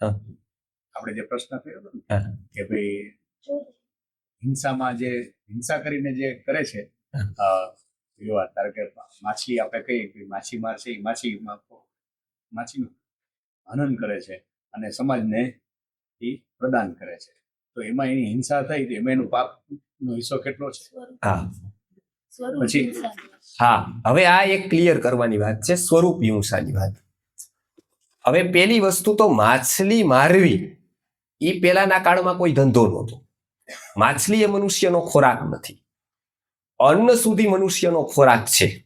હા. આપણે જે પ્રશ્ન કર્યો હતો કે ભાઈ હિંસામાં જે હિંસા કરીને જે કરે છે યુવા વિવાદ ધારો કે માછલી આપણે કહીએ કે માછીમાર છે એ માછી માછીનું હનન કરે છે અને સમાજને એ પ્રદાન કરે છે. તો એમાં એની હિંસા થઈ તો એમાં એનું પાપનો હિસ્સો કેટલો છે? હા. પછી? હા. હવે આ એક ક્લિયર કરવાની વાત છે સ્વરૂપ હિંસાની વાત. હવે પેલી વસ્તુ તો માછલી મારવી. એ પેલાના કાળમાં કોઈ ધંધો નહોતો. માછલી એ મનુષ્યનો ખોરાક નથી. અન્ન સુધી મનુષ્યનો ખોરાક છે.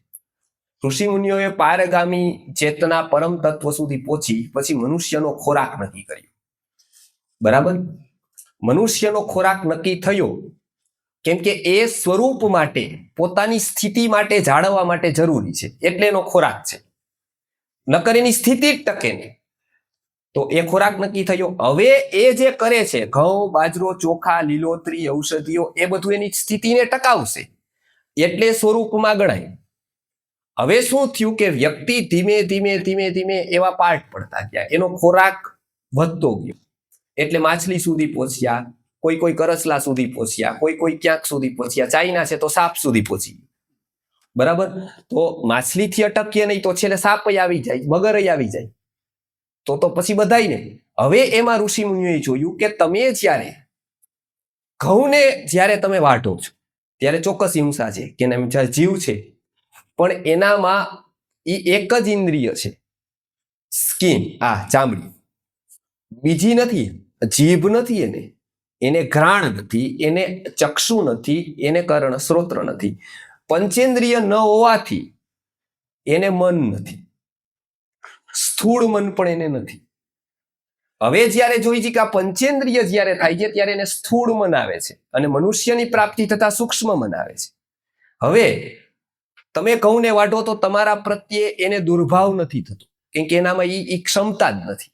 ઋષિ મુનિઓએ પારગામી ચેતના પરમ તત્વ સુધી પહોંચી પછી મનુષ્યનો ખોરાક નક્કી કર્યો. બરાબર? મનુષ્યનો ખોરાક નક્કી થયો. કેમ કે એ સ્વરૂપ માટે, પોતાની સ્થિતિ માટે જાળવવા માટે જરૂરી છે. એટલે એનો ખોરાક છે. નકર એની સ્થિતિ જ ટકે નહીં. તો એ ખોરાક નક્કી થયો. હવે એ જે કરે છે, ઘઉં, બાજરો, ચોખા, લીલોતરી, ઔષધિઓ, એ બધું એની સ્થિતિને ટકાવશે. એટલે સ્વરૂપમાં ગણાય. હવે શું થયું કે વ્યક્તિ ધીમે ધીમે ધીમે ધીમે એવા પાર્ટ પડતા ગયા. એનો ખોરાક વધતો ગયો. એટલે માછલી સુધી પહોંચ્યા, કોઈ કોઈ કરસલા સુધી પહોંચ્યા, કોઈ કોઈ ક્યાંક સુધી પહોંચ્યા. ચાઇના છે તો સાપ સુધી પહોંચી. બરાબર? તો માછલીથી અટકીએ નહીં તો છેલ્લે સાપ આવી જાય, મગર આવી જાય. તો તો પછી બધાય ને હવે એમાં ઋષિ મુનિઓએ જોયું કે તમે જ્યારે ઘઉંને જ્યારે તમે વાટો છો, ત્યારે ચોક્કસ હિંસા છે, કે જીવ છે. પણ એનામાં એ એક જ ઇન્દ્રિય છે. સ્કીન, આ ચામડી. બીજી નથી, જીભ નથી એને. એને ઘ્રાણ નથી, એને ચક્ષુ નથી, એને કર્ણ સ્ત્રોત્ર નથી. પંચેન્દ્રિય ન હોવાથી એને મન નથી. સ્થૂળ મન પણ એને નથી. હવે જ્યારે જોઈ છે કે આ પંચેન્દ્રિય જ્યારે થાય છે, ત્યારે એને સ્થૂળ મન આવે છે અને મનુષ્યની પ્રાપ્તિ થતા સૂક્ષ્મ મન આવે છે. હવે તમે કહું ને વાટો તો તમારા પ્રત્યે એને દુર્ભાવ નથી થતો. કેમ કે એનામાં એ ક્ષમતા જ નથી.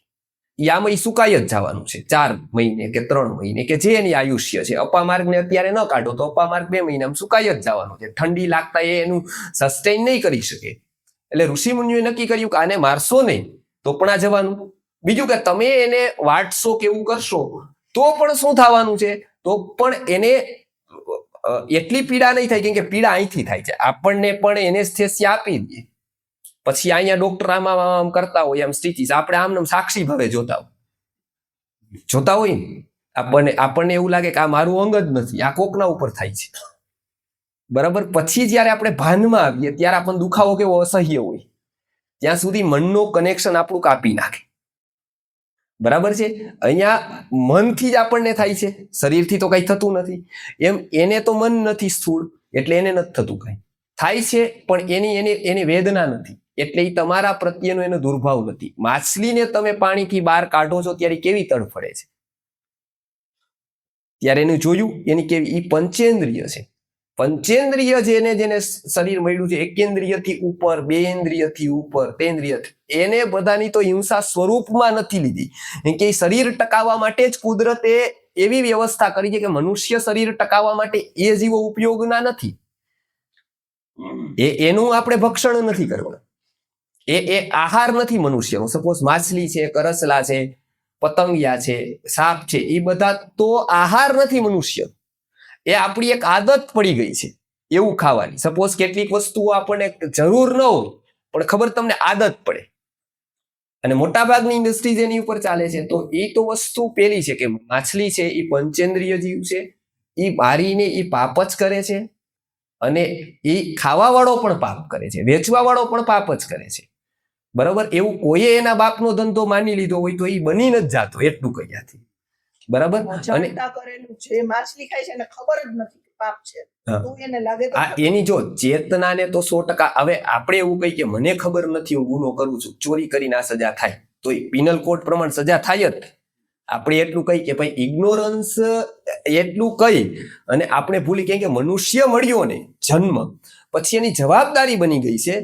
યામાં એ સુકાઈ જ જવાનું છે. ચાર મહિને કે ત્રણ મહિને કે જે એની આયુષ્ય છે. અપામાર્ગને અત્યારે ન કાઢો તો અપામાર્ગ બે મહિનામાં સુકાઈ જ જવાનું છે. ઠંડી લાગતા એ એનું સસ્ટેન નહીં કરી શકે. એટલે ઋષિ મુનિઓએ નક્કી કર્યું કે આને મારશો નહીં. તો પણ આ જવાનું. બીજું કે તમે એને વાટશો કે એવું કરશો, તો પણ શું થવાનું છે? તો પણ એને એટલી પીડા નહીં થાય, કેમ કે પીડા અહીંથી થાય છે. આપણને પણ એને સ્થેસી આપી દે પછી અહીંયા ડોક્ટર આમ આમ આમ કરતા હોય એમ સ્ટીચીસ આપણે આમ સાક્ષી ભાવે જોતા હોય. જોતા હોય ને. આપણને આપણને એવું લાગે કે આ મારું અંગ જ નથી. આ કોકના ઉપર થાય છે. બરાબર? પછી જ્યારે આપણે ભાનમાં આવીએ, ત્યારે આપણને દુખાવો કેવો અસહ્ય હોય. ત્યાં સુધી મનનો કનેક્શન આપણું કાપી નાખે. બરાબર છે? અહીંયા મનથી જ આપણને થાય છે. શરીરથી તો કંઈ થતું નથી. એમ એને તો મન નથી સ્થૂળ, એટલે એને નથી થતું કંઈ. થાય છે, પણ એની એની એની વેદના નથી. એટલે એ તમારા પ્રત્યેનો એનો દુર્ભાવ નથી. માછલીને તમે પાણીથી બહાર કાઢો છો, ત્યારે કેવી તડફડે છે? ત્યારે એનું જોયું, એની કેવી એ પંચેન્દ્રિય છે. પંચેન્દ્રિય જેને જેને શરીર મળ્યું છે, એકેન્દ્રિયથી ઉપર બે ઇન્દ્રિયથી ઉપર તેન્દ્રિય એને બધાની તો હિંસા સ્વરૂપમાં નથી લીધી. કે શરીર ટકાવવા માટે જ કુદરતે એવી વ્યવસ્થા કરી છે કે મનુષ્ય શરીર ટકાવવા માટે એ જીવો ઉપયોગના નથી. એ, એનું આપણે ભક્ષણ નથી કરવાનું. એ એ આહાર નથી મનુષ્યનો. સપોઝ માછલી છે, કરસલા છે, પતંગિયા છે, સાપ છે, એ બધા તો આહાર નથી મનુષ્ય એ આપણી એક આદત પડી ગઈ છે એવું ખાવાની. સપોઝ કેટલીક વસ્તુઓ આપણને જરૂર ન હોય, પણ ખબર તમને આદત પડે. અને મોટાભાગની ઇન્ડસ્ટ્રીઝ એની ઉપર ચાલે છે, તો એ તો વસ્તુ પેલી છે કે માછલી છે, એ પંચેન્દ્રિય જીવ છે, એ મારીને એ પાપ જ કરે છે, અને એ ખાવાવાળો પણ પાપ કરે છે, વેચવાવાળો પણ પાપ જ કરે છે. બરાબર? એવું કોઈએ એના બાપનો ધંધો માની લીધો હોય તો એ બની ન જ જાતો, એટલું કહીયાથી બરાબર? અને કરેલું છે. માછલી ખાય છે એને ખબર જ નથી કે પાપ છે. એને લાગે આ એની જો ચેતનાને તો સો ટકા હવે આપણે એવું કહી કે મને ખબર નથી હું ગુનો કરું છું. ચોરી કરીને આ સજા થાય. તો એ પિનલ કોડ પ્રમાણે સજા થાય જ. આપણે એટલું કહી કે ભાઈ ઇગ્નોરન્સ એટલું કહી અને આપણે ભૂલી કેમ કે મનુષ્ય મળ્યો ને જન્મ. પછી એની જવાબદારી બની ગઈ છે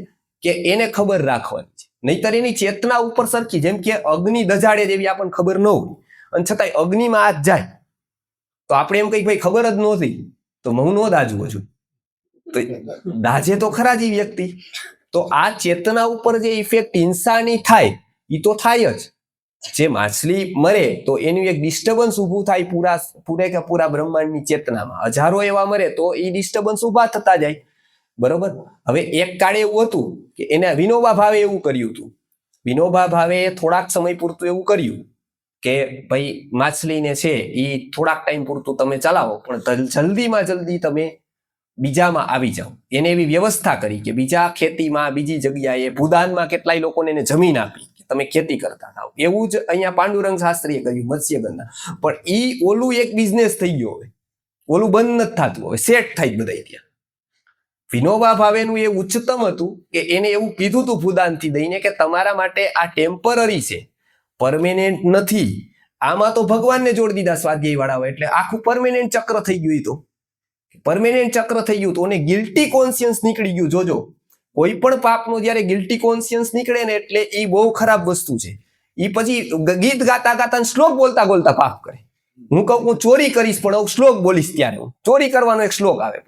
કે એને ખબર રાખવાની છે. નહીતર એની ચેતના ઉપર સરખી જેમ કે અગ્નિ દજાડે જેવી આપણને ખબર ન હોય. અને છતાંય અગ્નિમાં હાથ જાય. તો આપણે એમ કઈ ભાઈ ખબર જ નહોતી. તો હું નો દાજવો છું. તો દાજે તો ખરા જ એ વ્યક્તિ. તો આ ચેતના ઉપર જે ઇફેક્ટ હિંસાની થાય એ તો થાય જ. જે માછલી મરે, તો એનું એક ડિસ્ટર્બન્સ ઊભું થાય પૂરા, પૂરે કે પૂરા બ્રહ્માંડની ચેતનામાં. હજારો એવા મરે, તો એ ડિસ્ટર્બન્સ ઊભા થતા જાય. બરોબર? હવે એક કાળે એવું હતું કે એને વિનોબા ભાવે એવું કર્યું હતું. વિનોબા ભાવે થોડાક સમય પૂરતું એવું કર્યું. કે ભાઈ માછલીને છે એ થોડાક ટાઈમ પૂરતું તમે ચલાવો, પણ જલ્દીમાં જલ્દી તમે બીજામાં આવી જાઓ. એને એવી વ્યવસ્થા કરી કે બીજા ખેતીમાં, બીજી જગ્યાએ, ભૂદાનમાં કેટલાય લોકોને એને જમીન આપી કે તમે ખેતી કરતા થાવ. એવું જ અહીંયા પાંડુરંગ શાસ્ત્રીએ કહ્યું, મત્સ્યગંધા. પણ ઈ ઓલું એક બિઝનેસ થઈ ગયો હવે. ઓલું બંધ નથી થતું હવે સેટ થાય બધા ત્યાં. વિનોબા ભાવેનું એ ઉચ્ચતમ હતું કે એને એવું કીધું હતું ભૂદાનથી દઈને કે તમારા માટે આ ટેમ્પરરી છે. પરમેનન્ટ નથી. આમાં તો ભગવાનને જોડી દીધા સ્વાધ્યાય વાળાઓ એટલે આખું પરમેનન્ટ ચક્ર થઈ ગયું તો. પરમેનન્ટ ચક્ર થઈ ગયું તો, અને ગિલ્ટી કોન્શિયન્સ નીકળી ગયું. જોજો, કોઈ પણ પાપનો જ્યારે ગિલ્ટી કોન્સિયન્સ નીકળે ને, એટલે એ બહુ ખરાબ વસ્તુ છે. એ પછી ગીત ગાતા ગાતા શ્લોક બોલતા બોલતા પાપ કરે. હું કહું, હું ચોરી કરીશ, પણ હું શ્લોક બોલીશ ત્યારે હું. ચોરી કરવાનો એક શ્લોક આવે